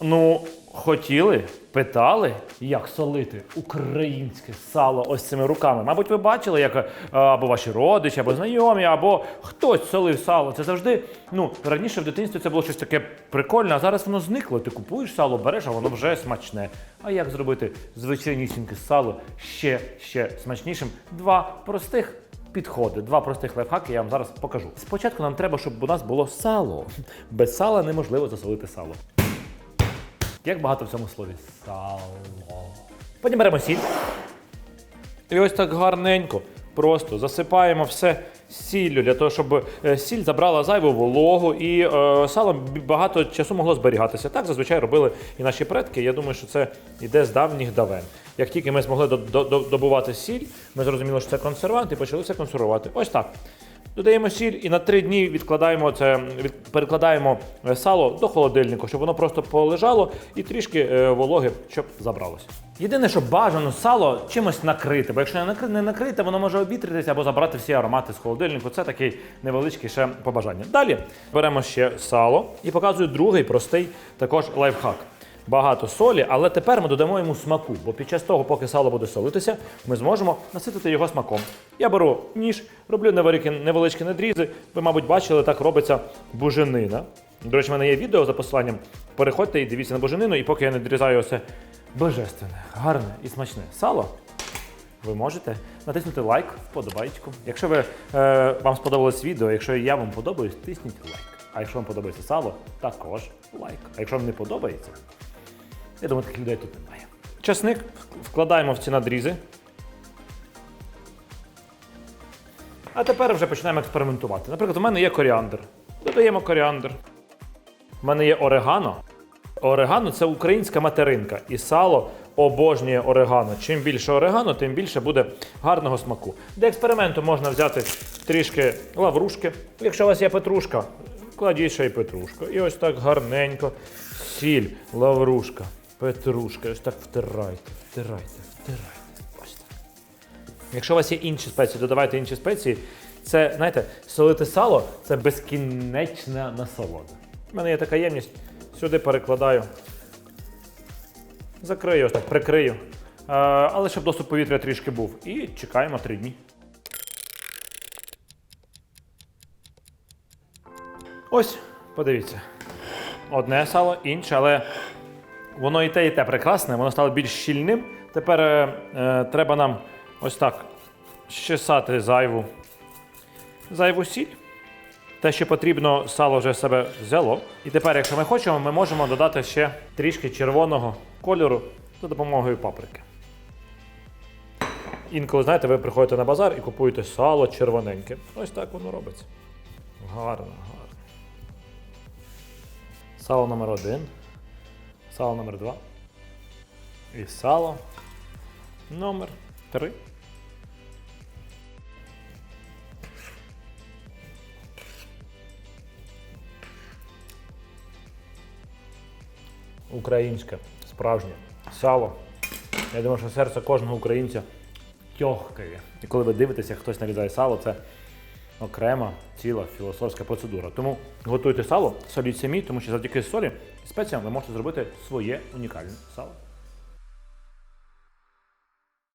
Ну, хотіли, питали, як солити українське сало ось цими руками. Мабуть, ви бачили, як е, або ваші родичі, або знайомі, або хтось солив сало. Це завжди, ну, раніше в дитинстві це було щось таке прикольне, а зараз воно зникло. Ти купуєш сало, береш, а воно вже смачне. А як зробити звичайнісіньке сало ще, ще смачнішим? Два простих підходи, два простих лайфхаки я вам зараз покажу. Спочатку нам треба, щоб у нас було сало. Без сала неможливо засолити сало. Як багато в цьому слові сало. Потім беремо сіль. І ось так гарненько. Просто засипаємо все сіллю для того, щоб е, сіль забрала зайву вологу і е, сало багато часу могло зберігатися. Так зазвичай робили і наші предки. Я думаю, що це йде з давніх давен. Як тільки ми змогли до- до- до- добувати сіль, ми зрозуміли, що це консервант і почали все консервувати. Ось так. Додаємо сіль і на три дні відкладаємо це, перекладаємо е, сало до холодильника, щоб воно просто полежало і трішки е, вологи, щоб забралося. Єдине, що бажано сало чимось накрити, бо якщо не накри- не накрите, воно може обітритися або забрати всі аромати з холодильнику. Це такий невеличкий ще побажання. Далі беремо ще сало і показую другий простий також лайфхак. Багато солі, але тепер ми додамо йому смаку, бо під час того, поки сало буде солитися, ми зможемо наситити його смаком. Я беру ніж, роблю невеличкі надрізи. Ви, мабуть, бачили, так робиться буженина. До речі, в мене є відео за посиланням. Переходьте і дивіться на буженину, і поки я надрізаю оце божественне, гарне і смачне сало. Ви можете натиснути лайк, вподобайку. Якщо ви, е, вам сподобалось відео, якщо я вам подобаюсь, тисніть лайк. А якщо вам подобається сало, також лайк. А якщо вам не подобається, я думаю, таких людей тут немає. Часник вкладаємо в ці надрізи. А тепер вже починаємо експериментувати. Наприклад, у мене є коріандр. Додаємо коріандр. У мене є орегано. Орегано це українська материнка, і сало обожнює орегано. Чим більше орегано, тим більше буде гарного смаку. Для експерименту можна взяти трішки лаврушки. Якщо у вас є петрушка, кладіть ще й петрушку. І ось так гарненько. Сіль, лаврушка, петрушка. Ось так втирайте, втирайте, втирайте. Ось так. Якщо у вас є інші спеції, додавайте інші спеції. Це, знаєте, солити сало це безкінечна насолода. У мене є така ємність. Сюди перекладаю. Закрию, ось так, прикрию. Е, але щоб доступ повітря трішки був. І чекаємо три дні. Ось, подивіться. Одне сало, інше, але воно і те, і те прекрасне, воно стало більш щільним. Тепер е, е, треба нам ось так щесати зайву, зайву сіль. Те, що потрібно, сало вже себе взяло. І тепер, якщо ми хочемо, ми можемо додати ще трішки червоного кольору за допомогою паприки. Інколи, знаєте, ви приходите на базар і купуєте сало червоненьке. Ось так воно робиться. Гарно, гарно. Сало номер один. Сало номер два. І сало номер три. Українське, справжнє сало. Я думаю, що серце кожного українця тьохкає. І коли ви дивитеся, хтось нарізає сало, це окрема ціла філософська процедура. Тому готуйте сало, соліть самі, тому що завдяки солі і спеціям ви можете зробити своє унікальне сало.